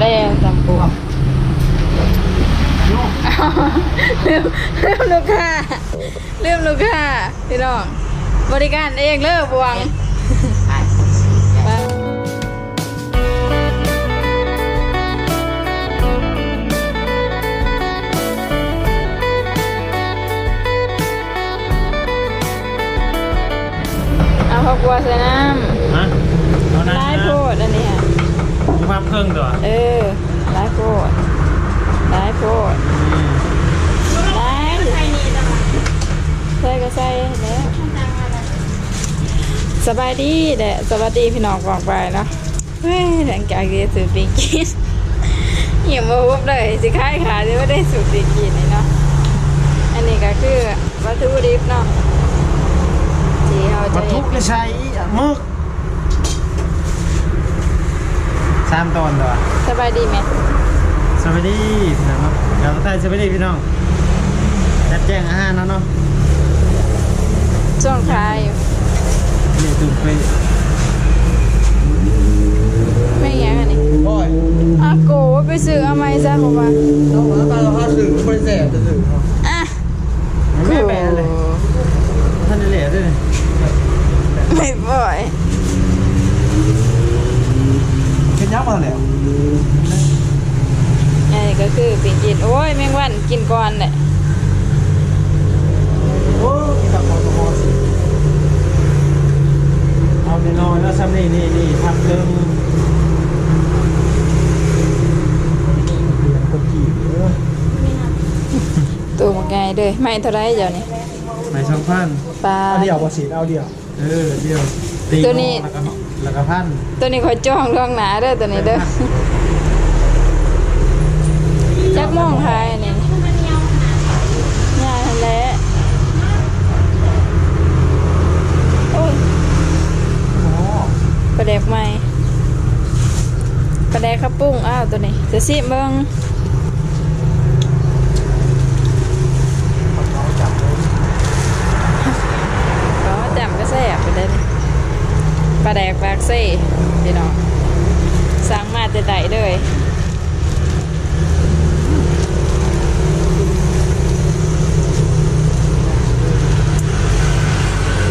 ได้จำปูลืมลืมลูกค้าลืมลูกค้าพี่น้อง บริการเองเลิกบวงไปเอาข้าวกลัวใส่น้ฮะเอาำ นะ ร้ายโพดอันนี้ค่ะ มามเพิ่งตัวเออร้ายโพดร้ายโพดร้ายใส่ก็ใส่แล้วสบายดีแหละสวัสดีพี่น้องกองไปเนาะเฮ้ยหลังจากที่สูบปีกินเหี่ยวมาวุบเลยสิค่ายขาที่ว่ได้สูบปีกินนี่เนาะอันนี้ก็คือวัตถุดิบเนาะที่เราวัตถุที่ใช้มึก สามตอนตัวสบายดีไหมสวัสดีพี่น้องครับเดี๋ยวแต่สวัสดีพี่น้องจัดแจ้งอาหารแล้วเนาะช่วงคลายอยู่นี่ตุ้มไปไม่แย่อันนี้โอ้ยอาโกไปซื้อเอาไหมซะผมว่าต้องมาตาเราห้าสื่อไม่ได้แสบจะสื่ออะไม่แปลเลยท่านได้เหลือด้วยนี่ไม่บ่อย เป็น ยักษ์มาแล้วอันนี้ก็คือปิ่นกินโอ้ยแมงวันกินก่อนแหละโอ้ยตักมอสมอสิเอาในน้อยแล้วซ้ำนี่นี่นี่ทำเรื่องเรียนคนขี่เออตัวมันไงเด้อไม่เท่าไรเดี๋ยวนี้ไม่ช่องพันปลาเอาเดียวบอสีเอาเดียว เออเดียวตีตัวนี้ แล้วก็แล้วก็พันตัวนี้คอยจ้องล่วงหนาเด้อตัวนี้เด้อจักโมองคายอันนี่ยาทันแหล้วโอ้ยโอ้ปลาแดกใหม่ปลาแดกข้าวปุ้งอ้าวตัวนี้จะสิเบิ่ง เราจับเลย ก็จำก็แซ่บไปเลย บาแดกปลากซี่พี่น้องสั่งมาแต่ใดเลย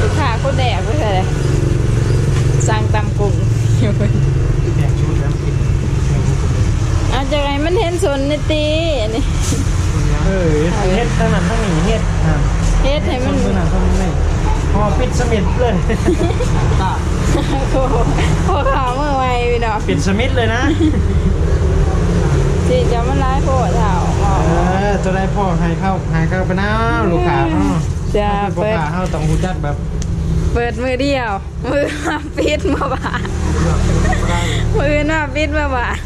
ลูกค้าคนแดกไม่ใช่เลยสั่งตำกุ้ง อยู่เพิ่น แจกชุดแล้วกิน เอาจากไหนมันเห็นสนในตีอันนี้ เออเฮ็ดทั้งนั้นทั้งนี้เฮ็ดอ่า เฮ็ดให้ มั มัน น มือหนังทำไงพอปิดสมิธ เลยตาโอ้โหพอข่าวเมื่อไวพี่น้องปิดสมิธเลยนะ สิจะมันร้ายโพดเถ่าหมอเออจะได้พ่อให้เข้าหายเข้าไปน้าลูกค้าเนาะจะพ่อเปิด ค้าเข้าต้องหูจักแบบเปิดมือเดียว มือมาปิดมาบาดมือมาปิดมาบาด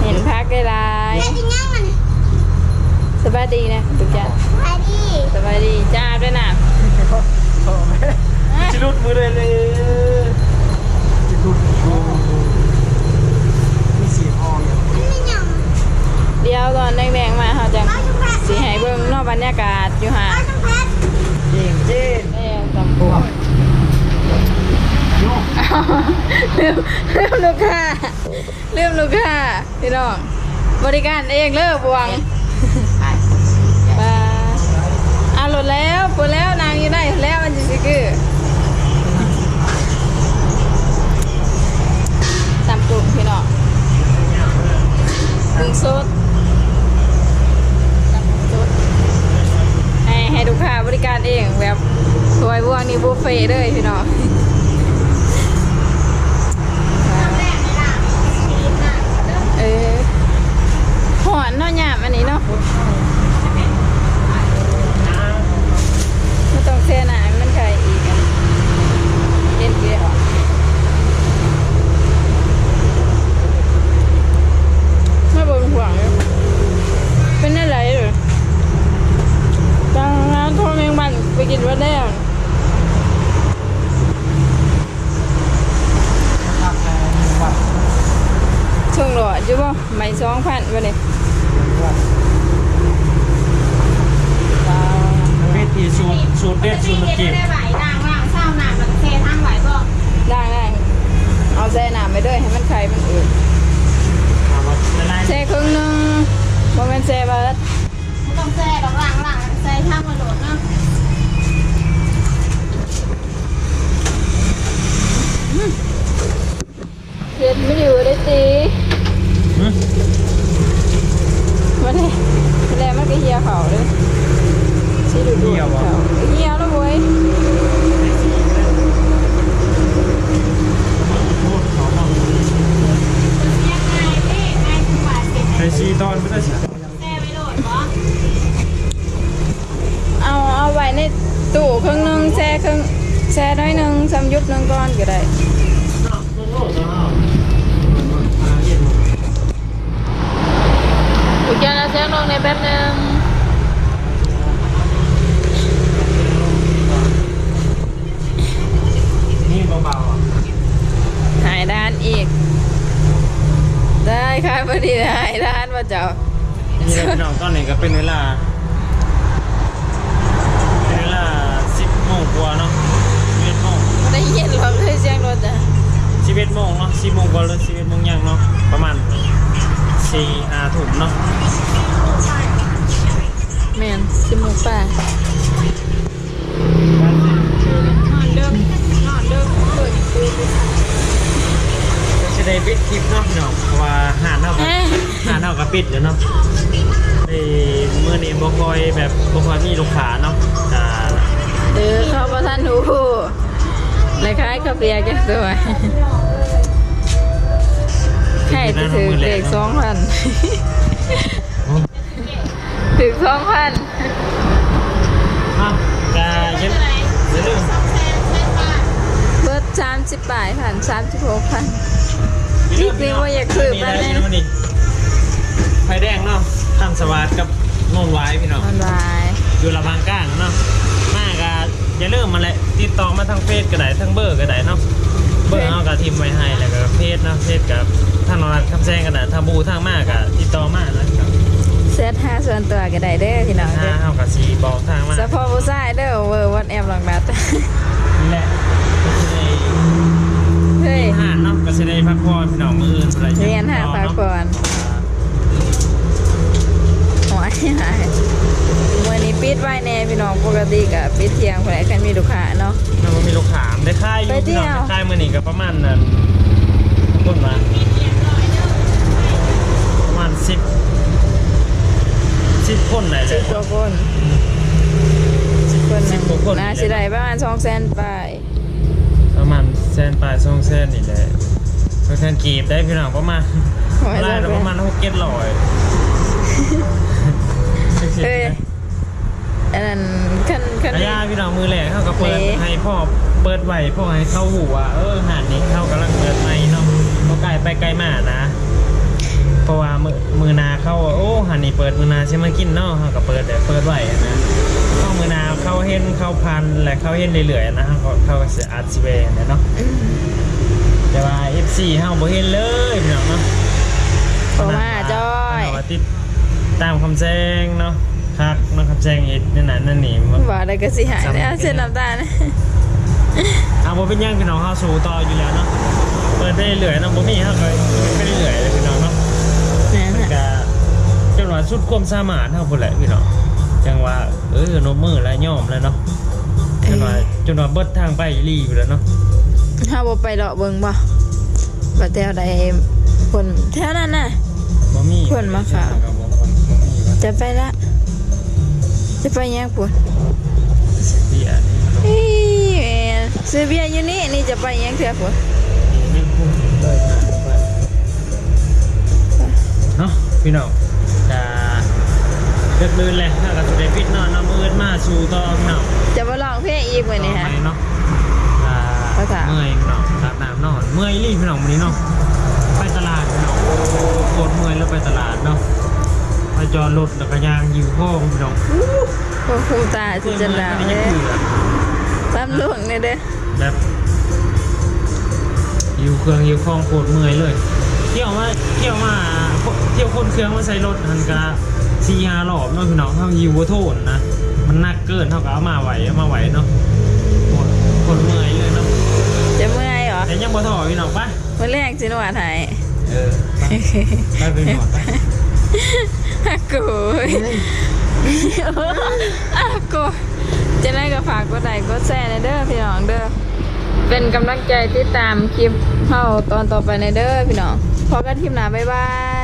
เห็นพักได้ลาย สบายดีนะทุกอย่างสบายดีจ้าด้วยนะชิลุดมือเลยเลยจะดูมีสีทองอย่างเดี๋ยวตอนแดงๆมาเขาจังสีให้เบิ่งนอกบรรยากาศอยู่ห่างจริงจริงแม่จำปูโยกลืมลืมลูกค้าลืมลูกค้าพี่น้อง บริการเองเลิกบวงปลาอะหลุดแล้ว ปวดแล้วนางยังได้แล้วมันจะสิคือตำกุ้งพี่น้องกุ้งสดตำกุ้งสดให้ให้ลูกค้าบริการเองแบบสวยว่วงนี่บุฟเฟ่เลยพี่น้อง เวทีสูตรสูตรเด็ดสูตเก็บได้ไหวล่างว่างเศร้าหนากแบบเททางไหวก็ได้ได้เอาเช่น้ำไปด้วยให้มันใครมันอื่นเช่ครึ่งนึงบ่แม่นแช่เบิดบ่ต้องแช่ดลังหลังเช่ท่ามันโดด นะแช่ลงในแป๊บหนึงนี่เบาๆอะหายด้านอีก ได้ค่ะพอดีหายด้านว่าเจ้านี่เราพี่น้องตอนนี้ก็เป็นเวลาเป็นเวลาสิบโมงกว่าเนาะสิบเอ็ดโมงได้ยินหรอกเลยเสียงรถอะสิบเอ็ดโมงเนาะสิบโมงกว่าหรือสิบเอ็ดโมงยังเนาะประมาณ สี่ห้าทุ่มเนาะแม่นสิหมูป่าจะได้ปิดคลิปเนาะพี่น้องเพราะว่าหาดเท่ากับหาดเท่ากับปิดแล้วเนาะไอ้เมื่อนี้บ่คอยแบบบ่คอยมีลูกค้าเนาะอ่าเออเข้าประทันหูเลยคล้ายกาแฟแกสวยใช่จะ ถือเด็กสองพันถึงสองพันอ้าวกายังอย่าลืมเบิร์ดสามสิบปลายพันสามสิบหกพันนี่คือว่าอยากคืบมีมาอะไรแน่อยู่นี่ไฟแดงเนาะทำสวัสดกับงงไว้พี่น้องมันวายอยู่ระบางกลางเนาะมากาอย่าลืมมาเลยติดต่อมาทางเฟซก็ได้ทางเบอร์ก็ได้เนาะเบอร์เอากับทีมไว้ให้แล้วก็เฟซเนาะเฟซกับ ทางนรัฐคำแซงกันนะทางบูทางมากอะติดต่อมานะครับเซตห้าส่วนตัวก็ได้เด้อพี่น้องถ้าเด้อเอากับสีบอกทางมาเฉพาะผู้ชายเด้อเวอร์วันแอมลองนัดนี่แหละก็จะได้เฮ้ยหาดเนาะก็จะได้พักผ่อนพี่น้องมืออื่นอะไรเรียนหาพักผ่อน หัวหายวันนี้ปิดไว้แน่พี่น้องปกติกับปิดเที่ยงคนไหนคันมีลูกค้าเนาะแล้วก็มีลูกขามได้ค่ายอยู่ไปเที่พี่ยวน้องได้ค่ายมือนี่ก็ประมาณนั้นต้นมาประมาณ สิบสิบคนไหนเลสิยบกว่าคนสิบคนหสินึ่บงกว่าคนน่าสิได้ประมาณสองแสนไปประมาณแสนปลายสองแสนนี่แหละเพื่อนกีบได้พี่น้องประมาณหัวไล่จะละประมาณหกเก็ดร้อยเฮ้ยอันนั้นคันคันระยะพี่น้องมือแหลกเขาก็เปิดเละให้พ่อเปิดไหวพ่อให้เข้าหูว่าเออหาดนี้เข้ากำลังเปิดใหม่เนาะเขาไกลไปไกลมานะ เพราะว่ามือมือนาเข้าโอ้หาดนี้เปิดมือนาใช่ไหมากินเนาะเขาก็เปิดแต่เปิดไหวนะเข้ามือนาเข้าเห็นเข้าพันและเข้าเห็นเรื่อยๆนะเขาเข้าเสียอัดสิเวนะเนาะอืมแต่ว่า FC เฮาบ่เห็นเลยพี่น้องเนาะเพราะว่าจ้อยเาว่าติดตามคำแจ้งเนาะคักเนาะคำแจ้งเฮ็ดนั่นน่ะนั่นนี่มันว่าได้ก็สิหายแล้วเส้นน้ำตาลนะอะบ่เป็นหยังพี่น้องเฮาสู้ต่ออยู่แล้วเนาะเปิดไปเรื่อยๆเนาะบ่มีเฮาก็ไปเรื่อยๆเลยพี่น้องเนาะนั่นมันน่ะ ก็จังว่าสุดความสามารถเฮาพุ่นแหละพี่น้องจังว่าเออนบมือแล้วยอมแล้วเนาะจนว่าจนว่าเบิดทางไปอีหลีอยู่แล้วเนาะถ้าบ่ไปเลาะเบิ่งบ่บ่แถวใดคนแถวนั้นน่ะบ่มีเพิ่นมาฝากบ่บ่บ่มีว่าจะไปละจะไปยังปุ่นสิเบียนี่เนาะอีแม่นซื้อเบียร์อยู่นี่นี่จะไปยังเถื่อปุ่น พี่น้องจะเลิกลื่นเลยถ้ากับสุดเดฟิตเนาะน้ำมืดมาสู่ต่อพี่น้องจะมาลองเพลงอีกมื้อนี้ฮะต่อไปเนาะอ่าภาษาเมื่อยพี่น้องอาบน้ำนอนเมื่อยรีบพี่น้องวันนี้เนาะไปตลาดพี่น้องโคตรเมื่อยแล้วไปตลาดเนาะไปจอดรถแล้วก็ยางหิวข้องพี่น้องพวกคุมตาสิจะหนาวไม่เลได้ยยังเบื่อตามลุงนี่เด้อแบบหิวเครื่องหิวข้องโคตรเมื่อยเลย เที่ยวมาเที่ยวมาเที่ยวคนเครื่องมาใส่รถหันกะสี่ห้ารอบเนาะพี่น้องเขาหิวบ่โทนนะมันหนักเกินเท่ากับเอามาไหวเอามาไหวเนาะโคตรโคตรเมื่อยเลยเนาะจะเมื่อยเหรอแต่ยังบ่ท้อพี่น้องปะมื้อแรกสินวดให้เออไปไปไปหมดไปฮักกูฮักกูจะได้ก็ฝากกดไลค์กดแชร์ในเด้อพี่น้องเด้อ เป็นกำลังใจที่ตามคลิปเข้าตอนต่อไปในเด้อพี่น้องพอกันคลิปหนาบ๊ายบาย